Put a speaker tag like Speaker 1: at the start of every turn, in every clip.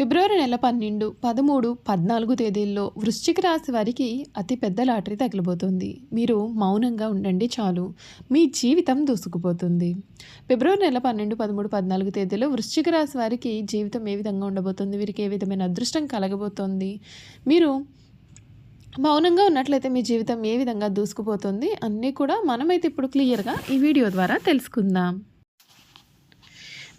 Speaker 1: ఫిబ్రవరి నెల పన్నెండు పదమూడు పద్నాలుగు తేదీల్లో వృశ్చిక రాశి వారికి అతి పెద్ద లాటరీ తగిలిపోతుంది. మీరు మౌనంగా ఉండండి చాలు. మీ జీవితం దూసుకుపోతుంది. ఫిబ్రవరి నెల పన్నెండు పదమూడు పద్నాలుగు తేదీలో వృశ్చిక రాశి వారికి జీవితం ఏ విధంగా ఉండబోతుంది? వీరికి ఏ విధమైన అదృష్టం కలగబోతోంది? మీరు మౌనంగా ఉన్నట్లయితే మీ జీవితం ఏ విధంగా దూసుకుపోతుంది? అన్నీ కూడా మనమైతే ఇప్పుడు క్లియర్గా ఈ వీడియో ద్వారా తెలుసుకుందాం.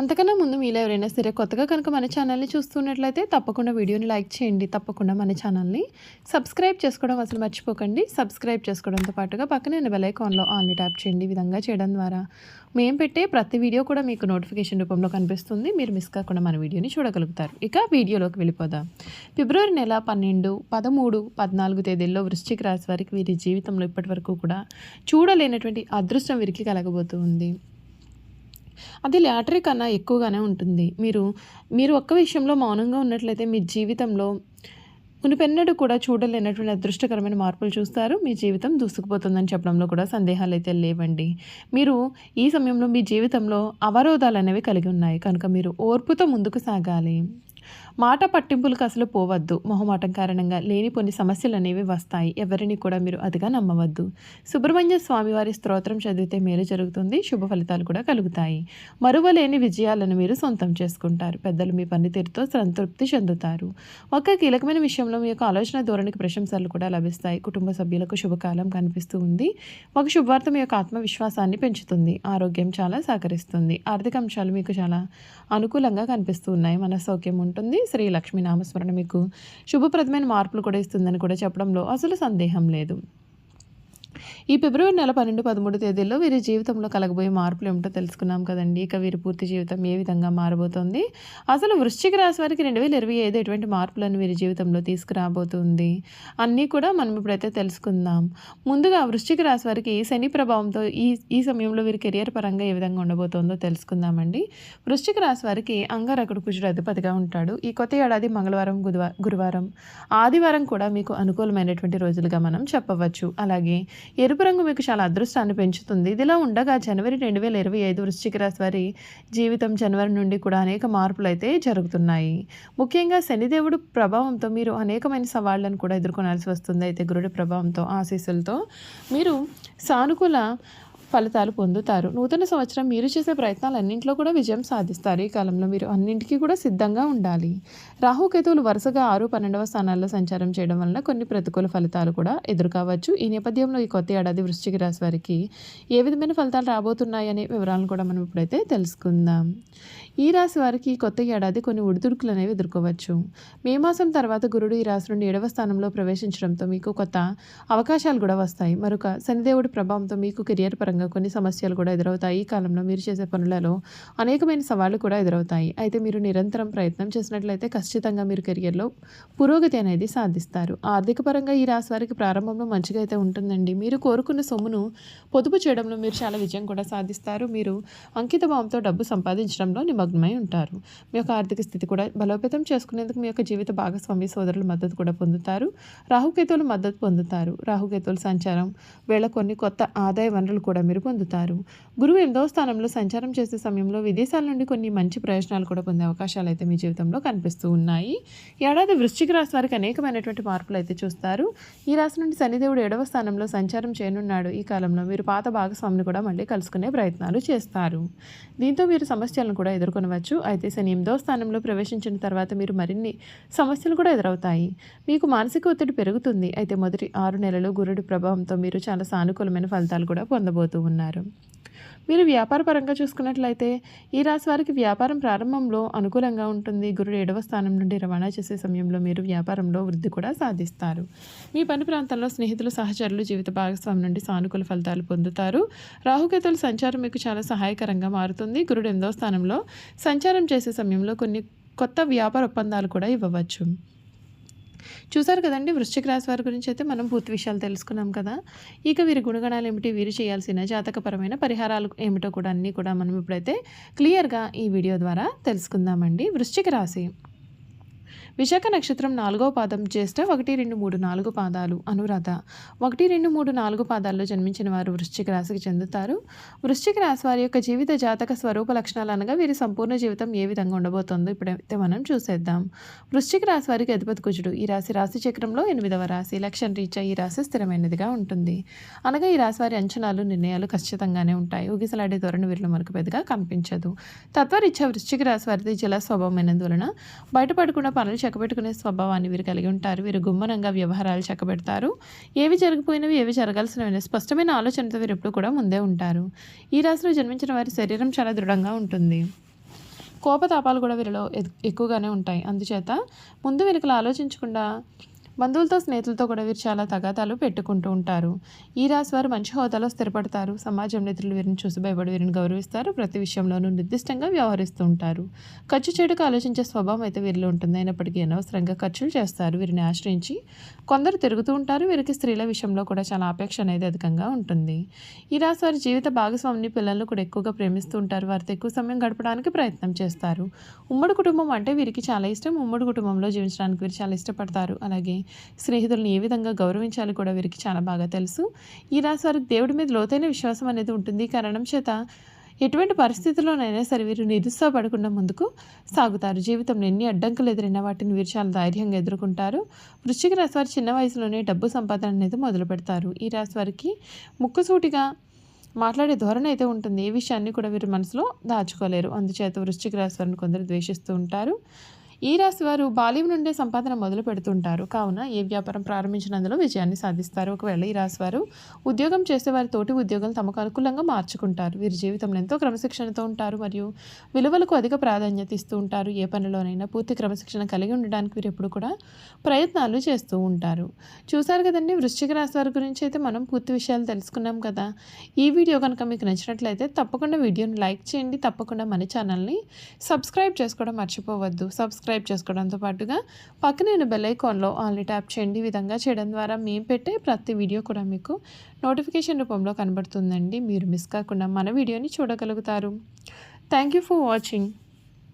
Speaker 1: అంతకన్నా ముందు మీలో ఎవరైనా సరే కొత్తగా కనుక మన ఛానల్ని చూస్తున్నట్లయితే తప్పకుండా వీడియోని లైక్ చేయండి తప్పకుండా మన ఛానల్ని. సబ్స్క్రైబ్ చేసుకోవడం అసలు మర్చిపోకండి. సబ్స్క్రైబ్ చేసుకోవడంతో పాటుగా పక్కనే బెల్ ఐకాన్లో ఆన్లీ ట్యాప్ చేయండి ఈ విధంగా చేయడం ద్వారా. మేము పెట్టే ప్రతి వీడియో కూడా మీకు నోటిఫికేషన్ రూపంలో కనిపిస్తుంది. మీరు మిస్ కాకుండా మన వీడియోని చూడగలుగుతారు. ఇక వీడియోలోకి వెళ్ళిపోదాం. ఫిబ్రవరి నెల పన్నెండు పదమూడు పద్నాలుగు తేదీల్లో వృశ్చిక రాశి వారికి వీరి జీవితంలో ఇప్పటి వరకు కూడా చూడలేనటువంటి అదృష్టం వీరికి కలగబోతుంది అది లాటరీ కన్నా ఎక్కువగానే ఉంటుంది. మీరు మీరు ఒక్క విషయంలో మౌనంగా ఉన్నట్లయితే మీ జీవితంలో మునిపెన్నడూ కూడా చూడలేనటువంటి అదృష్టకరమైన మార్పులు చూస్తారు. మీ జీవితం దూసుకుపోతుందని చెప్పడంలో కూడా సందేహాలు అయితే లేవండి. మీరు ఈ సమయంలో మీ జీవితంలో అవరోధాలు అనేవి కలిగి ఉన్నాయి. కనుక మీరు ఓర్పుతో ముందుకు సాగాలి. మాట పట్టింపులకు అసలు పోవద్దు. మొహమాటం కారణంగా లేని కొన్ని సమస్యలు అనేవి వస్తాయి. ఎవరిని కూడా మీరు అదిగా నమ్మవద్దు. సుబ్రహ్మణ్య స్వామి వారి స్తోత్రం చదివితే మేలు జరుగుతుంది. శుభ ఫలితాలు కూడా కలుగుతాయి. మరువలేని విజయాలను మీరు సొంతం చేసుకుంటారు. పెద్దలు మీ పనితీరుతో సంతృప్తి చెందుతారు. ఒక కీలకమైన విషయంలో మీ యొక్క ఆలోచన ధోరణికి ప్రశంసలు కూడా లభిస్తాయి. కుటుంబ సభ్యులకు శుభకాలం కనిపిస్తూ ఉంది. ఒక శుభవార్త మీ యొక్క ఆత్మవిశ్వాసాన్ని పెంచుతుంది. ఆరోగ్యం చాలా సహకరిస్తుంది. ఆర్థిక అంశాలు మీకు చాలా అనుకూలంగా కనిపిస్తూ ఉన్నాయి. మన సౌఖ్యం ఉంటుంది. శ్రీ లక్ష్మీ నామస్మరణ మీకు శుభప్రదమైన మార్పులు కూడా ఇస్తుందని కూడా చెప్పడంలో అసలు సందేహం లేదు. ఈ ఫిబ్రవరి నెల పన్నెండు పదమూడు తేదీల్లో వీరి జీవితంలో కలగబోయే మార్పులు ఏమిటో తెలుసుకున్నాం కదండి. ఇక వీరి పూర్తి జీవితం ఏ విధంగా మారబోతోంది? అసలు వృశ్చిక రాశి వారికి రెండు వేల ఇరవై ఐదు ఎటువంటి మార్పులను వీరి జీవితంలో తీసుకురాబోతుంది? అన్నీ కూడా మనం ఇప్పుడైతే తెలుసుకుందాం. ముందుగా వృశ్చిక రాశి వారికి శని ప్రభావంతో ఈ ఈ సమయంలో వీరి కెరియర్ పరంగా ఏ విధంగా ఉండబోతోందో తెలుసుకుందామండి. వృశ్చిక రాశి వారికి అంగారకుడు కుజుడు అధిపతిగా ఉంటాడు. ఈ కొత్త ఏడాది మంగళవారం గురువారం ఆదివారం కూడా మీకు అనుకూలమైనటువంటి రోజులుగా మనం చెప్పవచ్చు. అలాగే ఎరుపు రంగు మీకు చాలా అదృష్టాన్ని పెంచుతుంది. ఇదిలా ఉండగా జనవరి రెండు వేల ఇరవై ఐదు వృశ్చిక రాశి వారి జీవితం జనవరి నుండి కూడా అనేక మార్పులు అయితే జరుగుతున్నాయి. ముఖ్యంగా శనిదేవుడు ప్రభావంతో మీరు అనేకమైన సవాళ్ళను కూడా ఎదుర్కొనాల్సి వస్తుంది. అయితే గురుడి ప్రభావంతో ఆశీస్సులతో మీరు సానుకూల ఫలితాలు పొందుతారు. నూతన సంవత్సరం మీరు చేసే ప్రయత్నాలు అన్నింటిలో కూడా విజయం సాధిస్తారు. ఈ కాలంలో మీరు అన్నింటికీ కూడా సిద్ధంగా ఉండాలి. రాహుకేతువులు వరుసగా ఆరు పన్నెండవ స్థానాల్లో సంచారం చేయడం వలన కొన్ని ప్రతికూల ఫలితాలు కూడా ఎదుర్కోవచ్చు. ఈ నేపథ్యంలో ఈ కొత్త ఏడాది వృశ్చిక రాశి వారికి ఏ విధమైన ఫలితాలు రాబోతున్నాయనే వివరాలను కూడా మనం ఇప్పుడైతే తెలుసుకుందాం. ఈ రాశి వారికి ఈ కొత్త ఏడాది కొన్ని ఉడిదుడుకులు అనేవి ఎదుర్కోవచ్చు. మే మాసం తర్వాత గురుడు ఈ రాశి నుండి ఏడవ స్థానంలో ప్రవేశించడంతో మీకు కొత్త అవకాశాలు కూడా వస్తాయి. మరొక శనిదేవుడి ప్రభావంతో మీకు కెరియర్ పరంగా కొన్ని సమస్యలు కూడా ఎదురవుతాయి. ఈ కాలంలో మీరు చేసే పనులలో అనేకమైన సవాళ్ళు కూడా ఎదురవుతాయి. అయితే మీరు నిరంతరం ప్రయత్నం చేసినట్లయితే ఖచ్చితంగా మీరు కెరియర్లో పురోగతి అనేది సాధిస్తారు. ఆర్థిక పరంగా ఈ రాశి వారికి ప్రారంభంలో మంచిగా అయితే ఉంటుందండి. మీరు కోరుకున్న సొమ్మును పొదుపు చేయడంలో మీరు చాలా విజయం కూడా సాధిస్తారు. మీరు అంకిత భావంతో డబ్బు సంపాదించడంలో నిమగ్నమై ఉంటారు. మీ యొక్క ఆర్థిక స్థితి కూడా బలోపేతం చేసుకునేందుకు మీ యొక్క జీవిత భాగస్వామి సోదరుల మద్దతు కూడా పొందుతారు. రాహుకేతువులు మద్దతు పొందుతారు. రాహుకేతువుల సంచారం వేళ కొన్ని కొత్త ఆదాయ వనరులు కూడా మీరు పొందుతారు. గురువు ఎనిమిదవ స్థానంలో సంచారం చేసే సమయంలో విదేశాల నుండి కొన్ని మంచి ప్రయోజనాలు కూడా పొందే అవకాశాలు అయితే మీ జీవితంలో కనిపిస్తూ ఉన్నాయి. ఏడాది వృశ్చిక రాశి వారికి అనేకమైనటువంటి మార్పులు అయితే చూస్తారు. ఈ రాశి నుండి శనిదేవుడు ఏడవ స్థానంలో సంచారం చేయనున్నాడు. ఈ కాలంలో మీరు పాత భాగస్వామిని కూడా మళ్ళీ కలుసుకునే ప్రయత్నాలు చేస్తారు. దీంతో మీరు సమస్యలను కూడా ఎదుర్కొనవచ్చు. అయితే శని ఎనిమిదవ స్థానంలో ప్రవేశించిన తర్వాత మీరు మరిన్ని సమస్యలు కూడా ఎదురవుతాయి. మీకు మానసిక ఒత్తిడి పెరుగుతుంది. అయితే మొదటి ఆరు నెలలు గురుడి ప్రభావంతో మీరు చాలా సానుకూలమైన ఫలితాలు కూడా పొందబోతూ ఉన్నారు. మీరు వ్యాపారపరంగా చూసుకున్నట్లయితే ఈ రాశి వారికి వ్యాపారం ప్రారంభంలో అనుకూలంగా ఉంటుంది. గురుడు ఏడవ స్థానం నుండి రవాణా చేసే సమయంలో మీరు వ్యాపారంలో వృద్ధి కూడా సాధిస్తారు. మీ పని ప్రాంతంలో స్నేహితులు సహచరులు జీవిత భాగస్వామి నుండి సానుకూల ఫలితాలు పొందుతారు. రాహుకేతుల సంచారం మీకు చాలా సహాయకరంగా మారుతుంది. గురుడు ఎనిమిదవ స్థానంలో సంచారం చేసే సమయంలో కొన్ని కొత్త వ్యాపార ఒప్పందాలు కూడా ఇవ్వవచ్చు. చూసారు కదండి వృశ్చిక రాశి వారి గురించి అయితే మనం పూర్తి విషయాలు తెలుసుకున్నాం కదా. ఇక వీరి గుణగణాలు ఏమిటి? వీరు చేయాల్సిన జాతకపరమైన పరిహారాలు ఏమిటో కూడా అన్నీ కూడా మనం ఇప్పుడైతే క్లియర్గా ఈ వీడియో ద్వారా తెలుసుకుందామండి. వృశ్చిక రాశి విశాఖ నక్షత్రం నాలుగో పాదం జ్యేష్ఠ ఒకటి రెండు మూడు నాలుగు పాదాలు అనురాధ. ఒకటి రెండు మూడు నాలుగు పాదాల్లో జన్మించిన వారు వృశ్చిక రాశికి చెందుతారు. వృశ్చిక రాశి వారి యొక్క జీవిత జాతక స్వరూప లక్షణాలు అనగా వీరి సంపూర్ణ జీవితం ఏ విధంగా ఉండబోతుందో ఇప్పుడైతే మనం చూసేద్దాం. వృశ్చిక రాశి వారికి అధిపతి కుజుడు. ఈ రాశి రాశి చక్రంలో ఎనిమిదవ రాశి. లక్ష్యం రీత్యా ఈ రాశి స్థిరమైనదిగా ఉంటుంది. అనగా ఈ రాశి వారి అంచనాలు నిర్ణయాలు ఖచ్చితంగానే ఉంటాయి. ఊగిసలాడే ధోరణి వీరిలో మనకు పెద్దగా కనిపించదు. తత్వరీత్యా వృశ్చిక రాశి వారిది జల స్వభావమైనందువలన బయటపడకుండా పనులు చక్కబెట్టుకునే స్వభావాన్ని వీరు కలిగి ఉంటారు. వీరు గుమ్మనంగా వ్యవహారాలు చక్కబెడతారు. ఏవి జరిగిపోయినవి ఏవి జరగాల్సినవి స్పష్టమైన ఆలోచనతో వీరు ఎప్పుడు కూడా ముందే ఉంటారు. ఈ రాశిలో జన్మించిన వారి శరీరం చాలా దృఢంగా ఉంటుంది. కోపతాపాలు కూడా వీరిలో ఎ- ఎక్కువగానే ఉంటాయి. అందుచేత ముందు వీరికి ఆలోచించకుండా బంధువులతో స్నేహితులతో కూడా వీరు చాలా తగాదాలు పెట్టుకుంటూ ఉంటారు. ఈ రాశి వారు మంచి హోదాలో స్థిరపడతారు. సమాజం నేతలు వీరిని చూసి భయపడి వీరిని గౌరవిస్తారు. ప్రతి విషయంలోనూ నిర్దిష్టంగా వ్యవహరిస్తూ ఉంటారు. ఖర్చు చేయడానికి ఆలోచించే స్వభావం అయితే వీరిలో ఉంటుంది. అయినప్పటికీ అనవసరంగా ఖర్చులు చేస్తారు. వీరిని ఆశ్రయించి కొందరు తిరుగుతూ ఉంటారు. వీరికి స్త్రీల విషయంలో కూడా చాలా ఆపేక్ష అనేది అధికంగా ఉంటుంది. ఈ రాశి వారి జీవిత భాగస్వామిని పిల్లలను కూడా ఎక్కువగా ప్రేమిస్తూ ఉంటారు. వారితో ఎక్కువ సమయం గడపడానికి ప్రయత్నం చేస్తారు. ఉమ్మడి కుటుంబం అంటే వీరికి చాలా ఇష్టం. ఉమ్మడి కుటుంబంలో జీవించడానికి వీరు చాలా ఇష్టపడతారు. అలాగే స్నేహితులను ఏ విధంగా గౌరవించాలి కూడా వీరికి చాలా బాగా తెలుసు. ఈ రాశి వారికి దేవుడి మీద లోతైన విశ్వాసం అనేది ఉంటుంది. కారణం చేత ఎటువంటి పరిస్థితుల్లోనైనా సరే వీరు నిరుత్సాహపడకుండా ముందుకు సాగుతారు. జీవితంలో ఎన్ని అడ్డంకులు ఎదురైనా వాటిని వీరు చాలా ధైర్యంగా ఎదుర్కొంటారు. వృశ్చిక రాశి వారు చిన్న వయసులోనే డబ్బు సంపాదన అనేది మొదలు పెడతారు. ఈ రాశి వారికి ముక్కుసూటిగా మాట్లాడే ధోరణి అయితే ఉంటుంది. ఏ విషయాన్ని కూడా వీరు మనసులో దాచుకోలేరు. అందుచేత వృశ్చిక రాశి వారిని కొందరు ద్వేషిస్తూ ఉంటారు. ఈ రాశి వారు బాల్యం నుండే సంపాదన మొదలు పెడుతుంటారు. కావున ఏ వ్యాపారం ప్రారంభించినందులో విజయాన్ని సాధిస్తారు. ఒకవేళ ఈ రాశి వారు ఉద్యోగం చేసే వారి తోటి ఉద్యోగాలు తమకు అనుకూలంగా మార్చుకుంటారు. వీరి జీవితంలో ఎంతో క్రమశిక్షణతో ఉంటారు మరియు విలువలకు అధిక ప్రాధాన్యత ఇస్తూ ఉంటారు. ఏ పనిలోనైనా పూర్తి క్రమశిక్షణ కలిగి ఉండడానికి వీరు ఎప్పుడు కూడా ప్రయత్నాలు చేస్తూ ఉంటారు. చూసారు కదండి వృశ్చిక రాశి వారి గురించి అయితే మనం పూర్తి విషయాలు తెలుసుకున్నాం కదా. ఈ వీడియో కనుక మీకు నచ్చినట్లయితే తప్పకుండా వీడియోని లైక్ చేయండి. తప్పకుండా మన ఛానల్ని సబ్స్క్రైబ్ చేసుకోవడం మర్చిపోవద్దు. సబ్స్క్రైబ్ చేసుకోవడంతో పాటుగా పక్కనే ఉన్న బెల్ ఐకాన్లో ఆల్ని ట్యాప్ చేయండి. ఈ విధంగా చేయడం ద్వారా మేము పెట్టే ప్రతి వీడియో కూడా మీకు నోటిఫికేషన్ రూపంలో కనబడుతుందండి. మీరు మిస్ కాకుండా మన వీడియోని చూడగలుగుతారు. Thank you for watching